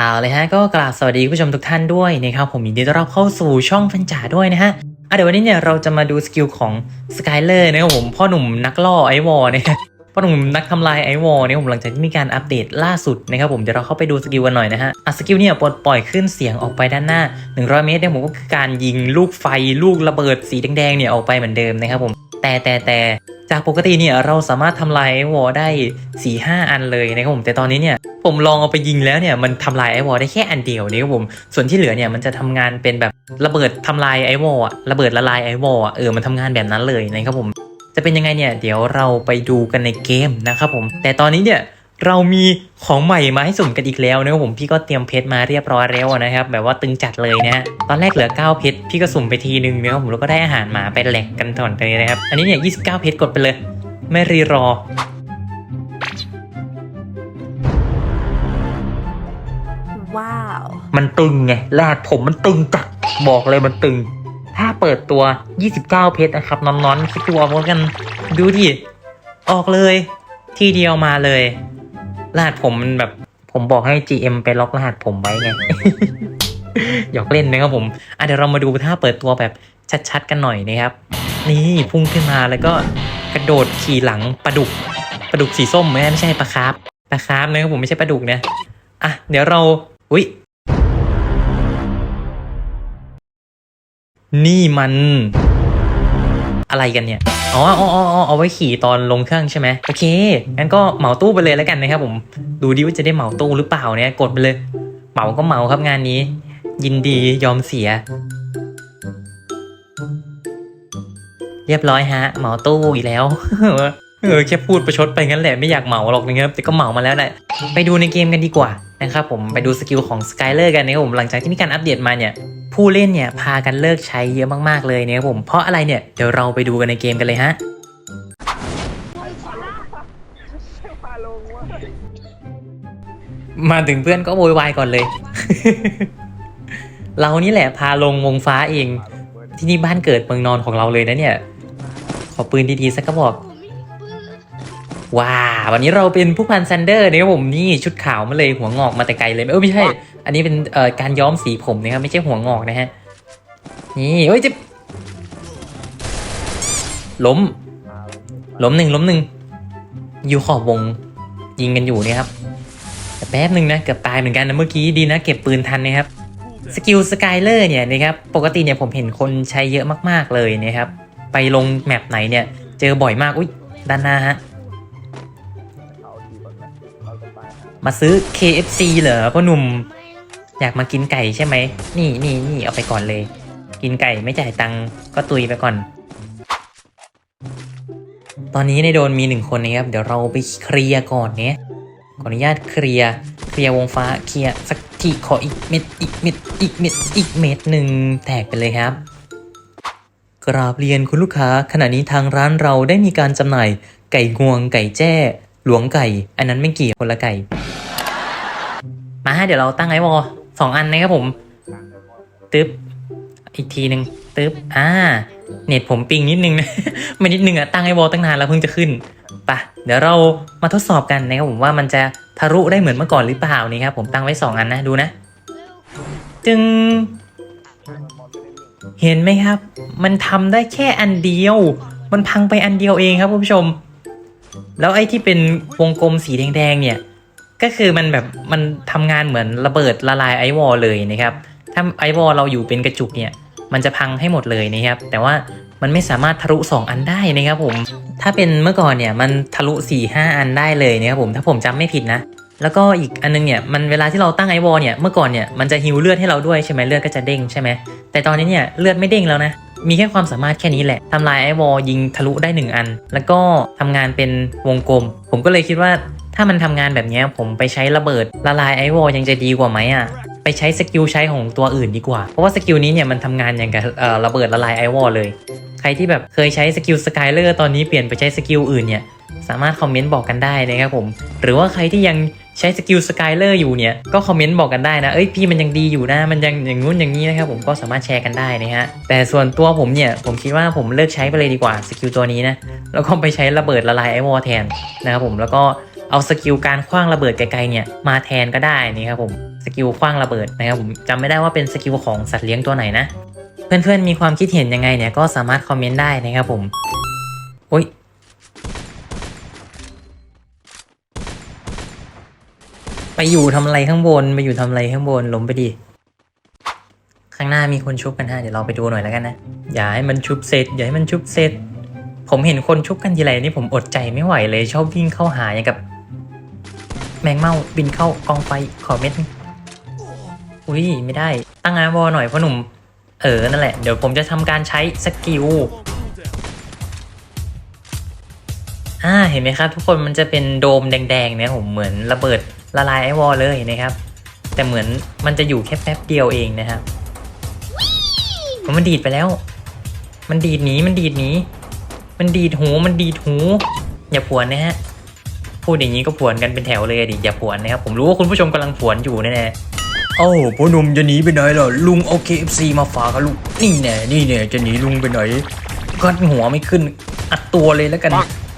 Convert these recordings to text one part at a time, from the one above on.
เอาเลยฮะก็กราบสวัสดีคุณผู้ชมทุกท่านด้วยนะครับผมยินดีต้อนรับเข้าสู่ช่องฟันจ่าด้วยนะฮะอะเดี๋ยววันนี้เนี่ยเราจะมาดูสกิลของสกายเลอร์นะครับผมพ่อหนุ่มนักล่อไอวอลเนี่ยพ่อหนุ่มนักทำลายไอวอลเนี่ยผมหลังจากที่มีการอัปเดตล่าสุดนะครับผมเดี๋ยวเราเข้าไปดูสกิลกันหน่อยนะฮะอะสกิลเนี่ยปลดปล่อยขึ้นเสียงออกไปด้านหน้า 100 เมตรเนี่ยผมก็คือการยิงลูกไฟลูกระเบิดสีแดงๆเนี่ยออกไปเหมือนเดิมนะครับผมแต่แต่แต่ จากปกติเนี่ยเราสามารถทำลายไอวอลได้4ี่ห้าอันเลยนะครับผมแต่ตอนนี้เนี่ยผมลองเอาไปยิงแล้วเนี่ยมันทำลายไอวอลได้แค่อันเดียวนะครับผมส่วนที่เหลือเนี่ยมันจะทำงานเป็นแบบระเบิดทำลายไอวอลอะระเบิดละลายไอวอลอะเออมันทำงานแบบนั้นเลยนะครับผมจะเป็นยังไงเนี่ยเดี๋ยวเราไปดูกันในเกมนะครับผมแต่ตอนนี้เนี่ย เรามีของใหม่มาให้สุ่มกันอีกแล้วนะครับผมพี่ก็เตรียมเพชรมาเรียบร้อยแล้วนะครับ แบบว่าตึงจัดเลยนะฮะตอนแรกเหลือ 9 เพชรพี่ก็สุ่มไปทีนึงนะครับผมแล้วก็ได้อาหารหมาไปแหลกกันถอนไปเลยนะครับ อันนี้เนี่ย29 เพชรกดไปเลย ไม่รีรอว้าว มันตึงไงลาดผมมันตึงจัดบอกเลยมันตึง ถ้าเปิดตัว 29 เพชรนะครับนอนๆคิดตัวพกัน ดูดิออกเลย ทีเดียวมาเลย รหัสผมมันแบบผมบอกให้ GM ไปล็อกรหัสผมไว้ไง หยอกเล่นนะครับผมอะเดี๋ยวเรามาดูถ้าเปิดตัวแบบชัดๆกันหน่อยนะครับ นี่พุ่งขึ้นมาแล้วก็กระโดดขี่หลังปลาดุกปลาดุกสีส้มไหมไม่ใช่ปลาคาร์ฟปลาคาร์ฟนะครับผมไม่ใช่ปลาดุกนะอะเดี๋ยวเราอุ้ยนี่มัน อะไรกันเนี่ย อ๋ออ๋ออ๋อเอาไว้ขี่ตอนลงเครื่องใช่ไหมโอเค งั้นก็เหมาตู้ไปเลยแล้วกันนะครับผม ดูดิว่าจะได้เหมาตู้หรือเปล่าเนี่ย กดไปเลย เหมาก็เหมาครับงานนี้ ยินดียอมเสีย เรียบร้อยฮะ เหมาตู้อีกแล้วเออแค่พูดประชดไปงั้นแหละไม่อยากเหมาหรอกนะครับแต่ก็เหมามาแล้วแหละไปดูในเกมกันดีกว่านะครับผมไปดูสกิลของสกายเลอร์กันนะครับผมหลังจากที่มีการอัปเดตมาเนี่ย ผู้เล่นเนี่ยพากันเลิกใช้เยอะมากๆเลยนะครับผมเพราะอะไรเนี่ยเดี๋ยวเราไปดูกันในเกมกันเลยฮะมาถึงเพื่อนก็โวยวายก่อนเลย เรานี่แหละพาลงวงฟ้าเอง ที่นี่บ้านเกิดเมืองนอนของเราเลยนะเนี่ย ขอปืนดีๆสักกระบอก ว้าวันนี้เราเป็นผู้พันซันเดอร์นะครับผมนี่ชุดขาวมาเลยหัวงอกมาแต่ไกลเลยเออไม่ใช่ อันนี้เป็นเอ่อการย้อมสีผมนะครับไม่ใช่หัวงอกนะฮะนี่เฮ้ยจะล้ม ล้มหนึ่งล้มหนึ่งอยู่ขอบวงยิงกันอยู่เนี่ยครับแต่แป๊บหนึ่งนะเกือบตายเหมือนกันนะเมื่อกี้ดีนะเก็บปืนทันนะครับสกิลสกายเลอร์เนี่ยนะครับปกติเนี่ยผมเห็นคนใช้เยอะมากๆเลยนะครับไปลงแมปไหนเนี่ย เจอบ่อยมากอุ้ยด้านหน้าฮะ มาซื้อ KFC เหรอพ่อหนุ่ม อยากมากินไก่ใช่ไหม นี่นี่นี่เอาไปก่อนเลย กินไก่ไม่จ่ายตังค์ก็ตุยไปก่อน ตอนนี้ในโดนมีหนึ่งคนนะครับ เดี๋ยวเราไปเคลียร์ก่อนเนี่ยขออนุญาตเคลียร์เคลียร์วงฟ้าเคลียร์สักทีขออีกเม็ดอีกเม็ดอีกเม็ดอีกเม็ดหนึ่งแตกไปเลยครับกราบเรียนคุณลูกค้า ขณะนี้ทางร้านเราได้มีการจำหน่าย ไก่งวง ไก่แจ้ หลวงไก่ อันนั้นไม่เกี่ยวคนละไก่ะเดี๋ยวเราตั้งไอวอลสองอันนะครับผมตึ๊บอีกทีหนึ่งตึ๊บอ่า เน็ตผมปิงนิดนึงนะไม่นิดนึงอะตั้งไอวอลตั้งนานแล้วเพิ่งจะขึ้นไปะเดี๋ยวเรามาทดสอบกันนะครับผมว่ามันจะทะลุได้เหมือนเมื่อก่อนหรือเปล่านี่ครับผมตั้งไว้สองอันนะดูนะ จึง เห็นไหมครับ มันทำได้แค่อันเดียว มันพังไปอันเดียวเองครับคุณผู้ชม แล้วไอ้ที่เป็นวงกลมสีแดงๆเนี่ย ก็คือมันแบบมันทำงานเหมือนระเบิดละลายไอวอลเลยนะครับ ถ้าไอวอลเราอยู่เป็นกระจุกเนี่ย มันจะพังให้หมดเลยนะครับ แต่ว่ามันไม่สามารถทะลุ 2 อันได้นะครับผม ถ้าเป็นเมื่อก่อนเนี่ยมันทะลุ4ี่ห้าอันได้เลยนะครับผม ถ้าผมจำไม่ผิดนะ แล้วก็อีกอันนึงเนี่ยมันเวลาที่เราตั้งไอวอลเนี่ย เมื่อก่อนเนี่ยมันจะฮิวเลือดให้เราด้วยใช่ไหมเลือดก็จะเด้งใช่ไหม แต่ตอนนี้เนี่ยเลือดไม่เด้งแล้วนะ มีแค่ความสามารถแค่นี้แหละทำลายไอวอลยิงทะลุได้ 1 อัน แล้วก็ทำงานเป็นวงกลม ผมก็เลยคิดว่า ถ้ามันทำงานแบบนี้ผมไปใช้ระเบิดละลายไอวอลยังจะดีกว่าไหมอะไปใช้สกิลใช้ของตัวอื่นดีกว่า เพราะว่าสกิลนี้เนี่ยมันทำงานอย่างกับเอ่อระเบิดละลายไอวอลเลย ใครที่แบบเคยใช้สกิลสกายเลอร์ตอนนี้เปลี่ยนไปใช้สกิลอื่นเนี่ยสามารถคอมเมนต์บอกกันได้นะครับผม หรือว่าใครที่ยังใช้สกิลสกายเลอร์อยู่เนี่ยก็คอมเมนต์บอกกันได้นะเอ้ยพี่มันยังดีอยู่นะมันยังอย่างงู้นอย่างนี้นะครับผมก็สามารถแชร์กันได้นะฮะแต่ส่วนตัวผมเนี่ยผมคิดว่าผมเลิกใช้ไปเลยดีกว่าสกิลตัวนี้นะแล้วก็ไปใช้ระเบิดละลายไอวอลแทนนะครับผมแล้วก็ เอาสกิลการคว้างระเบิดไกลๆเนี่ยมาแทนก็ได้นี่ครับผมสกิลคว้างระเบิดนะครับผมจำไม่ได้ว่าเป็นสกิลของสัตว์เลี้ยงตัวไหนนะ เพื่อนๆมีความคิดเห็นยังไงเนี่ยก็สามารถคอมเมนต์ได้นะครับผมโอ้ยไปอยู่ทำอะไรข้างบนไปอยู่ทำอะไรข้างบนล้มไปดิข้างหน้ามีคนชุบกันฮะเดี๋ยวเราไปดูหน่อยแล้วกันนะอย่าให้มันชุบเสร็จอย่าให้มันชุบเสร็จผมเห็นคนชุบกันทีไรนี่ผมอดใจไม่ไหวเลยชอบวิ่งเข้าหาอย่างกับ แมงเม่าบินเข้ากองไฟขอเม็ดนึงอุ้ยไม่ได้ ตั้งงาวอหน่อยพ่อหนุ่ม เออ นั่นแหละ เดี๋ยวผมจะทำการใช้สกิลอ่าเห็นไหมครับ ทุกคนมันจะเป็นโดมแดงๆเนี่ยผมเหมือนระเบิดละลายไอวอลเลยนะครับ แต่เหมือนมันจะอยู่แค่แป๊บเดียวเองนะครับมันดีดไปแล้ว มันดีดหนีมันดีดหนีมันดีดหูมันดีดหู อย่าผวนนะฮะ พูดอย่างนี้ก็ผวนกันเป็นแถวเลยดิอย่าผวนนะครับผมรู้ว่าคุณผู้ชมกำลังผวนอยู่แน่ๆเอ้าพ่อหนุ่มจะหนีไปไหนล่ะลุงเอา KFC มาฝากลุงนี่แน่นี่แน่จะหนีลุงไปไหนกัดหัวไม่ขึ้น อัดตัวเลยแล้วกัน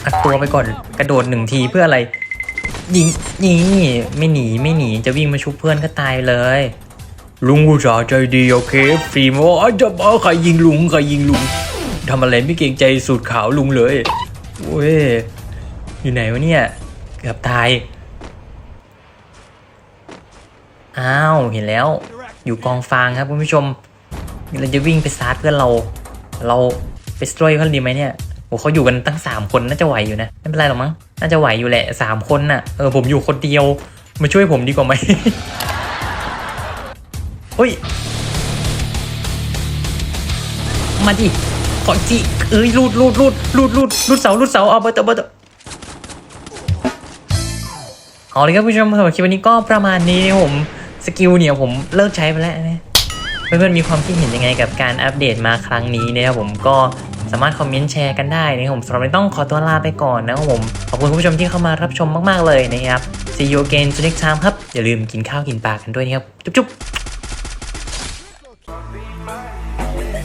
อัดตัวไปก่อนกระโดดหนึ่งทีเพื่ออะไรยิงนี่ไม่หนีไม่หนีจะวิ่งมาชุบเพื่อนก็ตายเลย ลุงอุตส่าห์ใจดีโอเคฟรีมาว่าจะบ้าใครยิงลุงใครยิงลุงทำอะไรไม่เกรงใจสูตรขาวลุงเลยโอ้ยอยู่ไหนวะเนี่ย เกือบตาย อ้าว เห็นแล้ว อยู่กองฟางครับคุณผู้ชม เราจะวิ่งไปซาร์เพื่อนเรา เราไปสตรอยเขาดีไหมเนี่ยโอ้เขาอยู่กันตั้งสามคนน่าจะไหวอยู่นะ ไม่เป็นไรหรอกมั้ง น่าจะไหวอยู่แหละสามคนน่ะ เออผมอยู่คนเดียว มาช่วยผมดีกว่าไหมเฮ้ย มาดิขอจิเอ้ยรูดรูดรูดรูดรูดรูดเสารูดเสาเอาเบอร์เตอร์เบอร์เตอร์ เอาเลยครับผู้ชมสำหรับคลิปวันนี้ก็ประมาณนี้นะผมสกิลเนี่ยผมเลิกใช้ไปแล้วนะเพื่อนๆมีความคิดเห็นยังไงกับการอัปเดตมาครั้งนี้นะครับผมก็สามารถคอมเมนต์แชร์กันได้นะครับผมสำหรับวันนี้ต้องขอตัวลาไปก่อนนะครับผมขอบคุณผู้ชมที่เข้ามารับชมมากๆเลยนะครับ see you again to next time ครับอย่าลืมกินข้าวกินปลากันด้วยนะครับจุ๊บๆ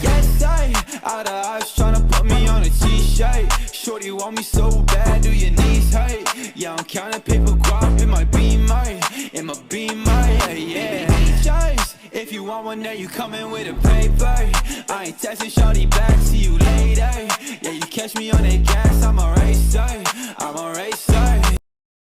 Yes, I out of eyes tryna put me on a t-shirt. Shorty want me so bad, do your knees hurt? Yeah, I'm counting paper guap in my beamer, in my beamer, yeah, yeah. Choice. If you want one, then you coming with a paper. I ain't texting shorty back, see you later. Yeah, you catch me on that gas, I'm a racer, I'm a racer.